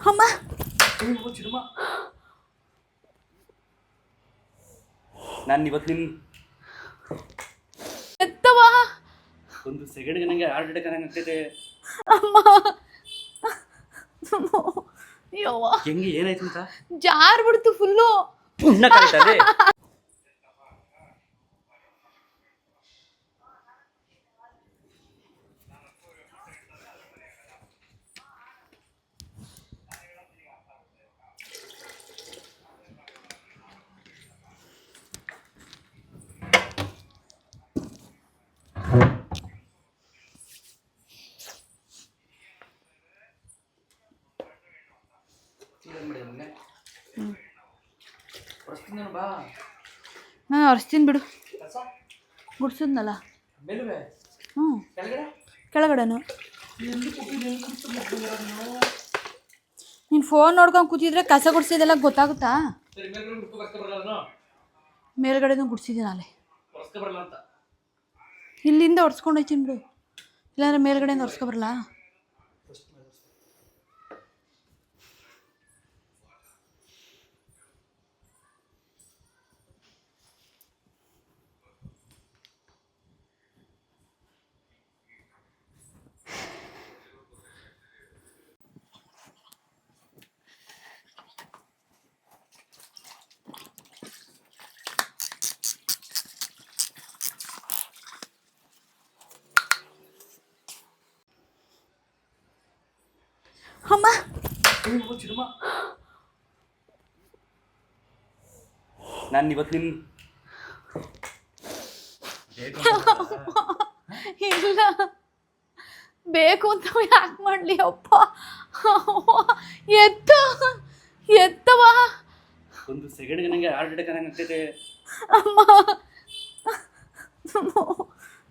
ಅಮ್ಮ ನಾನು ಇವತ್ತು ನಿನ್ನ ಎತ್ತವ? ಒಂದು ಸೆಕೆಂಡ್ಗೆ ನನಗೆ ಹಾರ್ಟ್ ಅಟ್ಯಾಕ್ ಆಗ್ತೈತೆ. ಅಮ್ಮ. ಯವ್ವ. ಹೆಂಗೆ ಏನಾಯ್ತು ಅಂತ ಜಾರ್ ಬಿಡ್ತು ಫುಲ್ಲು ಪುಣ್ಣ ಕಲಿತದೆ ನಾನು ಒರೆಸ್ತೀನಿ ಬಿಡು. ಗುಡ್ಸಿದ್ನಲ್ಲ? ಮೇಲುವೆ. ಹ್ಞೂ. ಕೆಳಗಡೆ? ಕೆಳಗಡೆನು. ನೀನು? ಫೋನ್ ನೋಡ್ಕೊಂಡು ಕೂತಿದ್ರೆ ಕಸ ಗುಡ್ಸಿದೆಲ್ಲ ಗೊತ್ತಾಗುತ್ತಾ? ಮೇಲ್ಗಡೆನೂ ಗುಡ್ಸಿದ್ದೀನಿ ಅಲ್ಲೇ ಇಲ್ಲಿಂದ ಒರೆಸ್ಕೊಂಡು ಹೋಯ್ತೀನಿ ಬಿಡು. ಇಲ್ಲಾಂದ್ರೆ ಮೇಲ್ಗಡೆಯಿಂದ ಒರೆಸ್ಕೊ ಬರಲ್ಲ ಅಮ್ಮ ನಾನು ಇವತ್ತು ನಿನ್ನ ಇಲ್ಲ. ಬೇಕು ಅಂತ ಯಾಕೆ ಮಾಡಲಿ? ಅಪ್ಪ ಎತ್ತ ಎತ್ತವ ಒಂದು ಸೆಕೆಂಡ್ಗೆ ನನಗೆ ಹಾರ್ಟ್ ಅಟ್ಯಾಕ್ ಆಗ್ತೈತೆ. ಅಮ್ಮ.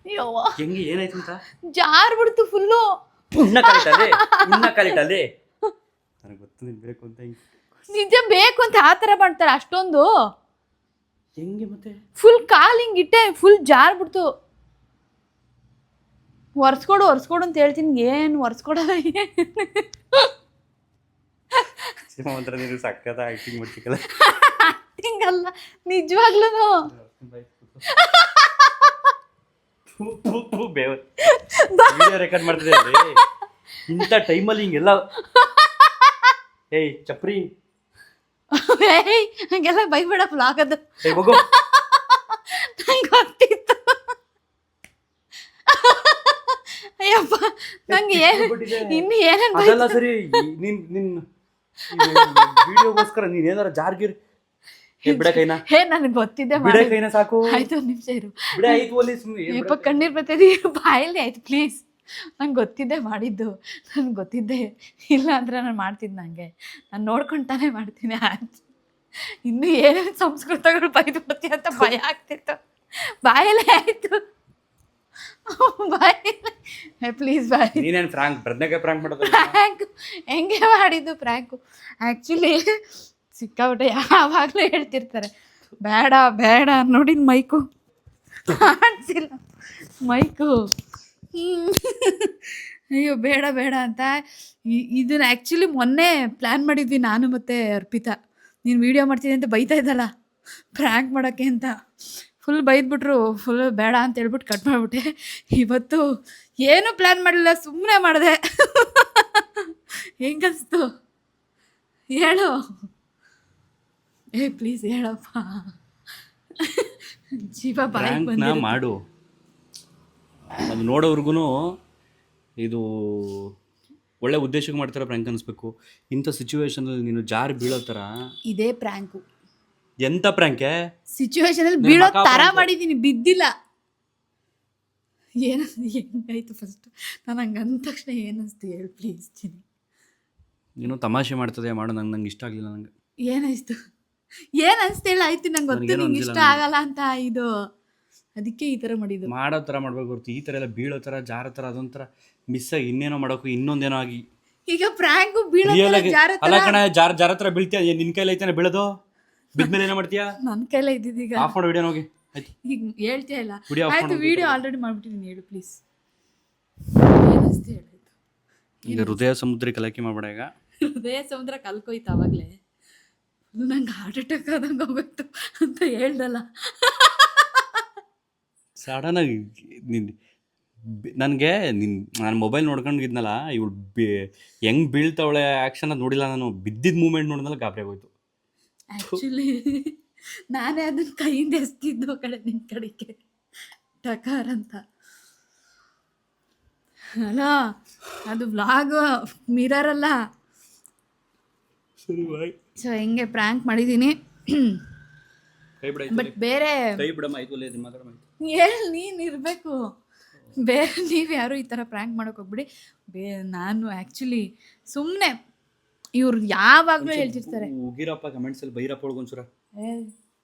ಯವ್ವ. ಹೆಂಗೆ ಏನಾಯ್ತು ಅಂತ? ಜಾರ್ ಬಿಡ್ತು ಫುಲ್ಲು ಉಣ್ಣ ಕಲಿಟಲ್ಲಿ ಉಣ್ಣ ಕಲಿತದೆ ನನಗೆ ಗೊತ್ತು ನೀನು ಬೇಕು ಅಂತ ಹಿಂಗೆ ನಿಜ ಬೇಕು ಅಂತ ಆ ಥರ ಮಾಡ್ತಾರೆ ಅಷ್ಟೊಂದು. ಹೆಂಗೆ ಮತ್ತೆ? ಫುಲ್ ಕಾಲ್ ಹಿಂಗೆ ಇಟ್ಟೆ ಫುಲ್ ಜಾರ್ ಬಿಡ್ತು ಒರೆಸ್ಕೊಡು ಒರೆಸ್ಕೊಡು ಅಂತ ಹೇಳ್ತೀನಿ ಏನು ಒರೆಸ್ಕೊಡೋದ ಒಂಥರ ನೀನು ಸಕ್ಕತ್ತ ಆಕ್ಟಿಂಗ್ ಮಾಡ್ತಿಕ್ಕಲ್ಲ ಅಲ್ಲ ನಿಜವಾಗ್ಲೂ. ಬೇವ. ರೆಕಾರ್ಡ್ ಮಾಡ್ತಿದ್ದೆ. ಇಂಥ ಟೈಮಲ್ಲಿ ಹಿಂಗೆಲ್ಲ ಏಯ್ ಚಪ್ರಿ. ಏಯ್ ಹಂಗೆಲ್ಲ ಬೈಬೇಡ ಅದು ಏಯ್ ಹೋಗು. ನಂಗೆ ಗೊತ್ತಿತ್ತು. ಅಯ್ಯಪ್ಪ ನಂಗೆ ಏನು ಇನ್ನು ಏನೇನು ಅದೆಲ್ಲ ಸರಿ ನಿನ್ ನಿನ್ ವಿಡಿಯೋಗೋಸ್ಕರ ನೀನ್ ಏನಾರ ಜಾರ್ಗಿರ್ ಬಿಡ ಕೈನ. ಹೇ ನನಗೆ ಗೊತ್ತಿದ್ದೆ ಬಿಡ ಕೈನ ಸಾಕು. ಆಯ್ತು ನಿಮಿಷ ಇರು. ಬಿಡ ಐದು ಒಲಿ ಸುಮ್ಮನೆ ಕಣ್ಣೀರ್ ಬರ್ತದೆ ಬಾಯಲ್ಲಿ ಆಯ್ತು ಪ್ಲೀಸ್ ನಂಗೆ ಗೊತ್ತಿದ್ದೆ ಮಾಡಿದ್ದು. ನನಗೆ ಗೊತ್ತಿದ್ದೆ ಇಲ್ಲ ಅಂದ್ರೆ ನಾನು ಮಾಡ್ತಿದ್ದೆ ನನಗೆ ನಾನು ನೋಡ್ಕೊಂಡು ತಾನೇ ಮಾಡ್ತೀನಿ ಆಯ್ತು ಇನ್ನೂ ಏನೇನು ಸಂಸ್ಕೃತಗಳು ಬೈದು ಬಿಡ್ತೀಯ ಅಂತ ಭಯ ಆಗ್ತಿತ್ತು. ಬಾಯಲ್ಲೇ ಆಯ್ತು. ಬಾಯಲ್ಲೇ. Please bye. ನೀನೇನ್ ಫ್ರಾಂಕ್ ಫ್ರಾಂಕ್ ಮಾಡೋದು ಹೆಂಗೆ ಮಾಡಿದ್ದು ಪ್ರ್ಯಾಂಕು ಆ್ಯಕ್ಚುಲಿ ಸಿಕ್ಕಾಬಿಟ್ಟೆ ಯಾವಾಗಲೂ ಹೇಳ್ತಿರ್ತಾರೆ. ಬೇಡ ಬೇಡ ನೋಡಿ ಮೈಕು. ಕಾಣಿಸಿಲ್ಲ. ಮೈಕು. ಅಯ್ಯೋ ಬೇಡ ಬೇಡ ಅಂತ. ಇದನ್ನ ಆ್ಯಕ್ಚುಲಿ ಮೊನ್ನೆ ಪ್ಲ್ಯಾನ್ ಮಾಡಿದ್ವಿ ನಾನು ಮತ್ತು ಅರ್ಪಿತಾ. ನೀನು ವೀಡಿಯೋ ಮಾಡ್ತೀನಿ ಅಂತ ಬೈತಾ ಇದ್ದಲ್ಲ? ಪ್ರ್ಯಾಂಕ್ ಮಾಡೋಕ್ಕೆ ಅಂತ. ಫುಲ್ ಬೈದ್ಬಿಟ್ರು ಫುಲ್ ಬೇಡ ಅಂತ ಹೇಳ್ಬಿಟ್ಟು ಕಟ್ ಮಾಡಿಬಿಟ್ಟೆ. ಇವತ್ತು ಏನೂ ಪ್ಲ್ಯಾನ್ ಮಾಡಲಿಲ್ಲ ಸುಮ್ಮನೆ ಮಾಡಿದೆ. ಹೆಂಗನ್ಸ್ತು? ಹೇಳು. ಏ ಪ್ಲೀಸ್ ಹೇಳಪ್ಪ. ಜೀವ ಬಾಯ್ ಮಾಡು. ಅದು ನೋಡೋವ್ರಿಗೂ ಇದು ಒಳ್ಳೆ ಉದ್ದೇಶಕ್ಕೆ ಮಾಡ್ತಾರೆ ಪ್ರ್ಯಾಂಕ್ ಅನಿಸ್ಬೇಕು. ಇಂಥ ಸಿಚುವೇಶನಲ್ಲಿ ನೀನು ಜಾರಿ ಬೀಳೋ ಥರ ಇದೇ ಪ್ರ್ಯಾಂಕು ಎಂಥ ಪ್ರ್ಯಾಂಕೆ ಸಿಚುವೇಶನಲ್ಲಿ ಅಲ್ಲಿ ಬೀಳೋ ತರ ಮಾಡಿದೀನಿ ಬಿದ್ದಿಲ್ಲ. ಏನ ಹೆಂಗಾಯ್ತು ಫಸ್ಟ್ ನಾನು ಹಂಗೆ ಅಂದ ತಕ್ಷಣ ಏನಿಸ್ತು ಹೇಳಿ ಪ್ಲೀಸ್ ಚಿನಿ ನೀನು ತಮಾಷೆ ಮಾಡ್ತದೆ ಮಾಡೋ ನಂಗೆ ನಂಗೆ ಇಷ್ಟ ಆಗಲಿಲ್ಲ ನಂಗೆ. ಏನಾಯ್ತು? ಏನು ಅನಿಸ್ತು ಹೇಳಿ ಆಯ್ತು ನಂಗೆ ಗೊತ್ತು ನಿಂಗೆ ಇಷ್ಟ ಆಗಲ್ಲ ಅಂತ ಇದು. ಅದಕ್ಕೆ ಈ ಥರ ಮಾಡಿದ್ದು. ಮಾಡೋ ಥರ ಮಾಡ್ಬೇಕು ಹೊರತು ಈ ಥರ ಎಲ್ಲ ಬೀಳೋ ಥರ ಜಾರೋ ಥರ ಅದೊಂಥರ ಮಿಸ್ ಆಗಿ ಇನ್ನೇನೋ ಮಾಡೋಕು ಇನ್ನೊಂದೇನೋ ಆಗಿ. ಈಗ ಪ್ರ್ಯಾಂಕು ಬೀಳೋ ರಿಯಲ್ ಆಗಿ. ಜಾರೋ ಅಲ್ಲ ಕಣ ಜಾರ ಜಾರ ಥರ ಬೀಳ್ತೀಯ? ಏನ್ ನಿನ್ ಕೈಲಿ ಐತಾನೆ ಬೀಳೋದು? ಬಿದ್ಮೇಲೆ ಏನೋ ಮಾಡ್ತೀಯಾ? ನನ್ನ ಕೈಲೇ ಇದ್ದಿದ್ದೀಗ ಆಫ್ ಮಾಡೋ ವಿಡಿಯೋ ಹೋಗಿ. ಆಯ್ತು. ಈಗ ಹೇಳ್ತೀಯ ಇಲ್ಲ? off ಆಯ್ತು ವಿಡಿಯೋ ಆಲ್ರೆಡಿ ಮಾಡ್ಬಿಟ್ಟಿದ್ದೀನಿ ಹೇಳು ಪ್ಲೀಸ್ ಏನಿಸ್ತು ಹೇಳಾಯ್ತು ಈಗ ಹೃದಯ ಸಮುದ್ರ ಕಲಕಿ ಮಾಡ್ಬೇಡ ಈಗ. ಹೃದಯ ಸಮುದ್ರ ಕಲ್ಕೋಯ್ತು ಅವಾಗಲೇ. ನಂಗೆ ಹಾರ್ಟ್ ಅಟ್ಯಾಕ್ ಆದಂಗೆ ಹೋಗೋಯ್ತು ಅಂತ ಹೇಳ್ದಲ್ಲ. ಸಡನ್ನಾಗಿ ನಿನ್ ನನಗೆ ನಿನ್ ನಾನು ಮೊಬೈಲ್ ನೋಡ್ಕೊಂಡಿದ್ನಲ್ಲ ಇವಳು ಬಿ ಹೆಂಗ್ ಬೀಳ್ತಾವಳೆ ಆ್ಯಕ್ಷನ್ ಅದು ನೋಡಿಲ್ಲ ನಾನು ಬಿದ್ದಿದ್ದ ಮೂಮೆಂಟ್ ನೋಡಿದ್ನಲ್ಲ ಗಾಬರಿ ಆಗೋಯ್ತು. ಆ್ಯಕ್ಚುಲಿ ನಾನೇ ಅದನ್ನ ಕೈಯಿಂದ ಎಸ್ತಿದ್ದು ಆ ಕಡೆ ನಿನ್ನ ಕಡೆಗೆ. ಟಕಾರ ಅಂತ. ಅಲ್ಲ ಅದು ವ್ಲಾಗ್ ಮಿರರ್ ಅಲ್ಲ. ಸರಿ ಬಾಯ್ ಸೊ ಹೆಂಗೆ ಪ್ರ್ಯಾಂಕ್ ಮಾಡಿದ್ದೀನಿ ಕೈ ಬಿಡ ಬಟ್ ಬೇರೆ ಕೈ ಬಿಡಮ್ಮ ಆಯ್ತು ಒಳ್ಳೆ ಮಾತಾಡಮ್ಮ ಹೇಳಿ ನೀನು ಇರಬೇಕು. ಬೇರೆ ನೀವು ಯಾರು ಈ ತರ ಪ್ರ್ಯಾಂಕ್ ಮಾಡಕ್ ಹೋಗ್ಬಿಡಿ. ಬೇ ನಾನು ಆಕ್ಚುಲಿ ಸುಮ್ಮನೆ ಇವ್ರು ಯಾವಾಗ್ಲೂ ಹೇಳ್ತಿರ್ತಾರೆ. ಉಗಿರಪ್ಪ ಕಮೆಂಟ್ಸ್ ಅಲ್ಲಿ ಬೈರಪ್ಪ ಒಳಗೊಂಚೂರ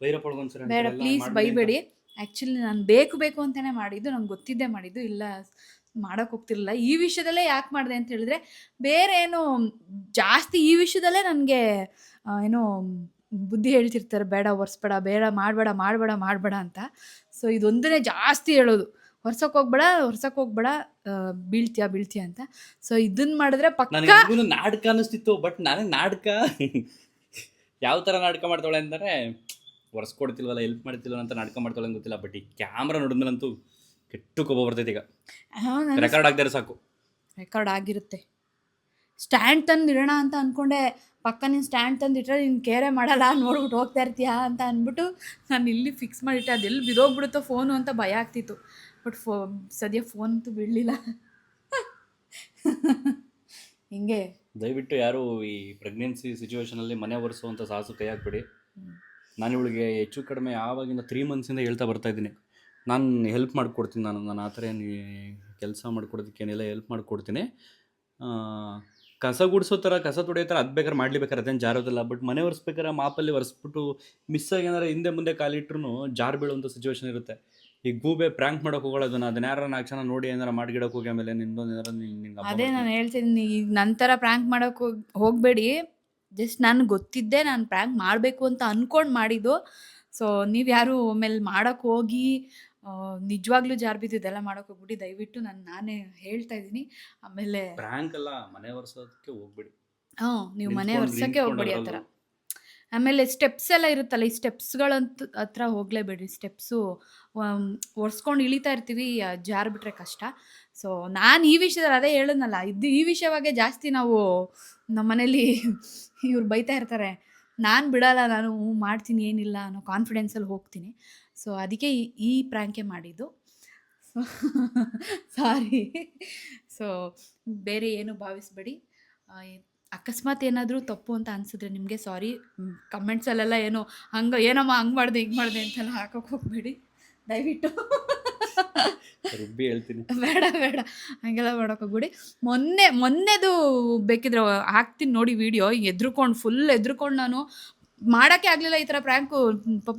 ಬೈರಪ್ಪ ಒಳಗೊಂಚೂರ ಬೇಡ ಪ್ಲೀಸ್ ಬೈಬೇಡಿ. ಆಕ್ಚುಲಿ ನಾನು ಬೇಕು ಬೇಕು ಅಂತಾನೆ ಮಾಡಿದ್ದು. ನಂಗೆ ಗೊತ್ತಿದ್ದೆ ಮಾಡಿದ್ದು. ಇಲ್ಲ ಮಾಡಕ್ ಹೋಗ್ತಿರ್ಲಿಲ್ಲ. ಈ ವಿಷಯದಲ್ಲೇ ಯಾಕೆ ಮಾಡಿದೆ ಅಂತ ಹೇಳಿದ್ರೆ ಬೇರೆ ಏನು ಜಾಸ್ತಿ ಈ ವಿಷಯದಲ್ಲೇ ನನಗೆ ಏನೋ ಬುದ್ಧಿ ಹೇಳ್ತಿರ್ತಾರೆ ಬೇಡ ಒರೆಸ್ಬೇಡ ಬೇಡ ಮಾಡಬೇಡ ಮಾಡಬೇಡ ಮಾಡಬೇಡ ಅಂತ. ಸೊ ಇದೊಂದನೇ ಜಾಸ್ತಿ ಹೇಳೋದು. ಹೊರ್ಸಕ್ಕೆ ಹೋಗ್ಬೇಡ ಹೊರ್ಸಕ್ಕೆ ಹೋಗ್ಬೇಡ ಬೀಳ್ತೀಯ ಬೀಳ್ತೀಯ ಅಂತ. ಸೊ ಇದನ್ನ ಮಾಡಿದ್ರೆ ಪಕ್ಕ ನಾಟಕ ಅನಿಸ್ತಿತ್ತು ಬಟ್ ನನಗೆ ನಾಟಕ. ಯಾವ ಥರ ನಾಟಕ ಮಾಡ್ತಾಳೆ ಅಂದರೆ ಒರೆಸ್ಕೊಡ್ತಿಲ್ವಲ್ಲ ಹೆಲ್ಪ್ ಮಾಡ್ತಿಲ್ಲ ಅಂತ ನಾಟಕ ಮಾಡ್ತಾಳೆ ಅಂತ ಗೊತ್ತಿಲ್ಲ ಬಟ್ ಈ ಕ್ಯಾಮ್ರಾ ನೋಡಿದ್ಮೇಲಂತೂ ಕೆಟ್ಟು ಕೋಪ ಬರ್ತೈತೆ ಈಗ. ರೆಕಾರ್ಡ್ ಆಗದೆ ಸಾಕು. ರೆಕಾರ್ಡ್ ಆಗಿರುತ್ತೆ. ಸ್ಟ್ಯಾಂಡ್ ತಂದಿಡೋಣ ಅಂತ ಅಂದ್ಕೊಂಡೆ ಪಕ್ಕ ನೀನು ಸ್ಟ್ಯಾಂಡ್ ತಂದಿಟ್ರೆ ನೀನು ಕೇರೆ ಮಾಡಲ್ಲ ನೋಡ್ಬಿಟ್ಟು ಹೋಗ್ತಾ ಇರ್ತೀಯಾ ಅಂತ ಅಂದ್ಬಿಟ್ಟು ನಾನು ಇಲ್ಲಿ ಫಿಕ್ಸ್ ಮಾಡಿಟ್ಟೆ. ಅದೆಲ್ಲಿ ಬಿದೋಗ್ಬಿಡುತ್ತೋ ಫೋನು ಅಂತ ಭಯ ಆಗ್ತಿತ್ತು. ಬಟ್ ಫೋ ಸದ್ಯ ಫೋನ್ ಅಂತೂ ಬಿಡಲಿಲ್ಲ ಹಿಂಗೆ. ದಯವಿಟ್ಟು ಯಾರು ಈ ಪ್ರೆಗ್ನೆನ್ಸಿ ಸಿಚುವೇಶನಲ್ಲಿ ಮನೆ ಒರೆಸುವಂಥ ಸಾಹಸ ಕೈ ಹಾಕ್ಬಿಡಿ. ನಾನು ಇವಳಿಗೆ ಹೆಚ್ಚು ಕಡಿಮೆ ಆವಾಗಿಂದ ತ್ರೀ ಮಂತ್ಸಿಂದ ಹೇಳ್ತಾ ಬರ್ತಾ ಇದ್ದೀನಿ. ನಾನು ಹೆಲ್ಪ್ ಮಾಡಿಕೊಡ್ತೀನಿ ನಾನು. ನಾನು ಆ ಥರ ಏನು ಕೆಲಸ ಮಾಡ್ಕೊಡೋದಕ್ಕೆ ಏನೆಲ್ಲ ಹೆಲ್ಪ್ ಮಾಡಿಕೊಡ್ತೀನಿ. ಕಸ ಗುಡಿಸೋ ಥರ ಕಸ ತೊಡೆಯೋ ಥರ ಅದು ಬೇಕಾದ್ರೆ ಮಾಡ್ಲಿ ಬೇಕಾದ್ರೆ ಅದೇನು ಜಾರೋದಿಲ್ಲ ಬಟ್ ಮನೆ ಒರೆಸ್ಬೇಕಾದ್ರೆ ಮಾಪಲ್ಲಿ ಒರೆಸ್ಬಿಟ್ಟು ಮಿಸ್ ಆಗಿ ಏನಾರ ಹಿಂದೆ ಮುಂದೆ ಕಾಲಿಟ್ರು ಜಾರ್ ಬೀಳುವಂಥ ಸಿಚುವೇಶನ್ ಇರುತ್ತೆ. ಈ ಗೂಬೆ ಪ್ರ್ಯಾಂಕ್ ಮಾಡೋಕೆ ಹೋಗೋದನ್ನ ಅದನ್ನ ಯಾರು ನಾಲ್ಕು ಜನ ನೋಡಿ ಏನಾರ ಮಾಡ್ಗಿಡಕ್ಕೆ ಹೋಗಿ ಆಮೇಲೆ ನಿಂದೊಂದು ಏನಾರ ನಿಂಗೆ ಅದೇ ನಾನು ಹೇಳ್ತೀನಿ ಈಗ ನಂತರ ಪ್ರ್ಯಾಂಕ್ ಮಾಡೋಕೆ ಹೋಗಿ ಹೋಗಬೇಡಿ. ಜಸ್ಟ್ ನಾನು ಗೊತ್ತಿದ್ದೆ ನಾನು ಪ್ರ್ಯಾಂಕ್ ಮಾಡಬೇಕು ಅಂತ ಅಂದ್ಕೊಂಡು ಮಾಡಿದ್ದು. ಸೊ ನೀವು ಯಾರು ಆಮೇಲೆ ಮಾಡೋಕ್ಕೆ ಹೋಗಿ ನಿಜವಾಗ್ಲೂ ಜಾರ್ ಬಿದ್ದು ಇದೆಲ್ಲ ಮಾಡೋಕೆ ಹೋಗ್ಬಿಟ್ಟು ದಯವಿಟ್ಟು ನಾನು ನಾನೇ ಹೇಳ್ತಾ ಇದ್ದೀನಿ. ಆಮೇಲೆ ಪ್ರ್ಯಾಂಕ್ ಅಲ್ಲ ಮನೆ ಒರೆಸೋದಕ್ಕೆ ಹೋಗ್ಬಿಡಿ. ಹ್ಞೂ ನೀವು ಮನೆ ನಿಂತ್ಕೊಂಡು- ಹೋಗ್ಬಿಡಿ ಆ ಥರ ಆಮೇಲೆ ಸ್ಟೆಪ್ಸ್ ಎಲ್ಲ ಇರುತ್ತಲ್ಲ ಈ ಸ್ಟೆಪ್ಸ್ಗಳಂತ ಹತ್ರ ಹೋಗಲೇಬೇಡಿ. ಸ್ಟೆಪ್ಸು ಒರೆಸ್ಕೊಂಡು ಇಳಿತಾ ಇರ್ತೀವಿ ಜಾರ್ ಬಿಟ್ರೆ ಕಷ್ಟ. ಸೊ ನಾನು ಈ ವಿಷಯದಲ್ಲಿ ಅದೇ ಹೇಳಿದ್ನಲ್ಲ ಇದು ಈ ವಿಷಯವಾಗೆ ಜಾಸ್ತಿ ನಾವು ನಮ್ಮ ಮನೇಲಿ ಇವ್ರು ಬೈತಾ ಇರ್ತಾರೆ. ನಾನು ಬಿಡಲ್ಲ, ನಾನು ಮಾಡ್ತೀನಿ, ಏನಿಲ್ಲ ಅನ್ನೋ ಕಾನ್ಫಿಡೆನ್ಸಲ್ಲಿ ಹೋಗ್ತೀನಿ. ಸೊ ಅದಕ್ಕೆ ಈ ಪ್ರಾಂಕೆ ಮಾಡಿದ್ದು. ಸಾರಿ ಸೊ ಬೇರೆ ಏನು ಭಾವಿಸ್ಬೇಡಿ. ಅಕಸ್ಮಾತ್ ಏನಾದರೂ ತಪ್ಪು ಅಂತ ಅನಿಸಿದ್ರೆ ನಿಮಗೆ ಸಾರಿ ಕಮೆಂಟ್ಸಲ್ಲೆಲ್ಲ ಏನೋ ಹಂಗೆ, ಏನಮ್ಮ ಹಂಗೆ ಮಾಡಿದೆ, ಹಿಂಗೆ ಮಾಡಿದೆ ಅಂತೆಲ್ಲ ಹಾಕೋಕೆ ಹೋಗಬೇಡಿ. ದಯವಿಟ್ಟು. ರುಬ್ಬಿ ಹೇಳ್ತೀನಿ. ಬೇಡ ಬೇಡ. ಹಂಗೆಲ್ಲ ಮಾಡೋಕೆ ಬಿಡಿ ಮೊನ್ನೆ ಮೊನ್ನೆದು ಬೇಕಿದ್ರೆ ಹಾಕ್ತೀನಿ ನೋಡಿ ವಿಡಿಯೋ ಎದ್ರುಕೊಂಡು ಫುಲ್ ಎದ್ರುಕೊಂಡು ನಾನು. ಮಾಡೋಕ್ಕೆ ಆಗಲಿಲ್ಲ ಈ ಥರ ಪ್ರ್ಯಾಂಕು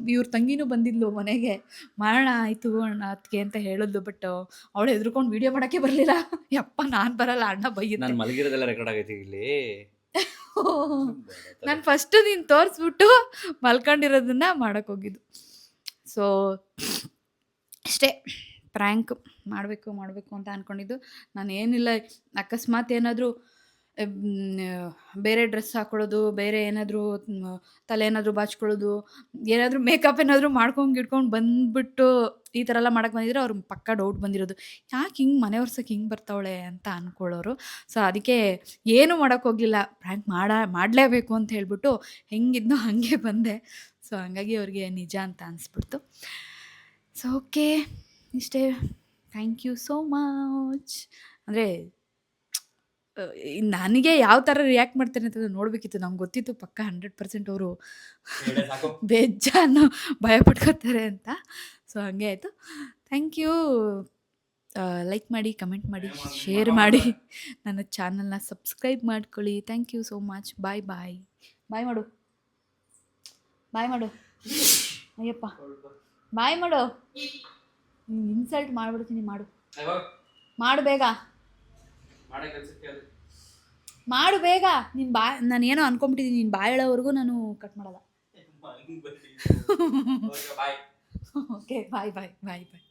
ಇವ್ರ ತಂಗಿನೂ ಬಂದಿದ್ಲು ಮನೆಗೆ. ಮಾಡೋಣ ಆಯಿತು ಅಣ್ಣ ಅದಕ್ಕೆ ಅಂತ ಹೇಳಿದ್ಲು ಬಟ್ ಅವಳು ಎದ್ರುಕೊಂಡು ವಿಡಿಯೋ ಮಾಡೋಕ್ಕೆ ಬರಲಿಲ್ಲ. ಯಪ್ಪ ನಾನು ಬರಲ್ಲ ಅಣ್ಣ ನಾನು ಬೈಯುತ್ತೆ ಮಲಗಿರೋದೆಲ್ಲ ರೆಕಾರ್ಡ್ ಆಗೈತಿ ಇಲ್ಲಿ. ನಾನು ಫಸ್ಟು ನೀನು ತೋರಿಸ್ಬಿಟ್ಟು ಮಲ್ಕೊಂಡಿರೋದನ್ನ ಮಾಡಕ್ ಹೋಗಿದ್ದು. ಸೊ ಅಷ್ಟೇ. ಪ್ರ್ಯಾಂಕ್ ಮಾಡಬೇಕು ಮಾಡಬೇಕು ಅಂತ ಅಂದ್ಕೊಂಡಿದ್ದು ನಾನು ಏನಿಲ್ಲ, ಅಕಸ್ಮಾತ್ ಏನಾದರೂ ಬೇರೆ ಡ್ರೆಸ್ ಹಾಕೊಳ್ಳೋದು, ಬೇರೆ ಏನಾದರೂ ತಲೆ ಏನಾದರೂ ಬಾಚ್ಕೊಳ್ಳೋದು, ಏನಾದರೂ ಮೇಕಪ್ ಏನಾದರೂ ಮಾಡ್ಕೊಂಡು ಗಿಡ್ಕೊಂಡು ಬಂದ್ಬಿಟ್ಟು ಈ ಥರ ಎಲ್ಲ ಮಾಡಕ್ಕೆ ಬಂದಿದ್ರೆ ಅವ್ರು ಪಕ್ಕ ಡೌಟ್ ಬಂದಿರೋದು. ಯಾಕೆ ಹಿಂಗೆ ಮನೆ ಒರ್ಸಕ್ಕೆ ಹಿಂಗೆ ಬರ್ತಾವಳೆ ಅಂತ ಅಂದ್ಕೊಳ್ಳೋರು ಸೊ ಅದಕ್ಕೆ ಏನೂ ಮಾಡೋಕ್ಕೆ ಹೋಗಲಿಲ್ಲ. ಪ್ರ್ಯಾಂಕ್ ಮಾಡ, ಮಾಡಲೇಬೇಕು ಅಂತ ಹೇಳ್ಬಿಟ್ಟು ಹೆಂಗಿದ್ನೋ ಹಾಗೆ ಬಂದೆ. ಸೊ ಹಂಗಾಗಿ ಅವ್ರಿಗೆ ನಿಜ ಅಂತ ಅನಿಸ್ಬಿಡ್ತು. ಸೊ ಓಕೆ ಇಷ್ಟೇ. Thank you so much. ಅಂದರೆ ನನಗೆ ಯಾವ ಥರ ರಿಯಾಕ್ಟ್ ಮಾಡ್ತಾರೆ ಅಂತ ನೋಡಬೇಕಿತ್ತು. ನಂಗೆ ಗೊತ್ತಿತ್ತು ಪಕ್ಕ ಹಂಡ್ರೆಡ್ ಪರ್ಸೆಂಟ್ ಅವರು ಬೇಜಾನು ಭಯ ಪಡ್ಕೋತಾರೆ ಅಂತ. ಸೊ ಹಂಗೆ ಆಯಿತು. Thank you. ಲೈಕ್ ಮಾಡಿ ಕಮೆಂಟ್ ಮಾಡಿ ಶೇರ್ ಮಾಡಿ. ನನ್ನ ಚಾನಲ್ನ ಸಬ್ಸ್ಕ್ರೈಬ್ ಮಾಡ್ಕೊಳ್ಳಿ. Thank you so much bye bye bye ಮಾಡು. ಬಾಯ್ ಮಾಡು. ಅಯ್ಯಪ್ಪ. ಬಾಯ್ ಮಾಡು. ಇನ್ಸಲ್ಟ್ ಮಾಡ್ಬಿಡ್ತೀನಿ ಮಾಡು. ಮಾಡು ಬೇಗ. ಮಾಡು ಬೇಗ. ನಿನ್ನ ಬಾ ನಾನು ಏನೋ ಅನ್ಕೊಂಬಿಟ್ಟಿದ್ದೀನಿ ನೀನು ಬಾಯ್ ಹೇಳೋವರೆಗೂ ನಾನು ಕಟ್ ಮಾಡಲ್ಲ. ಓಕೆ ಬಾಯ್ ಬಾಯ್ ಬಾಯ್ ಬಾಯ್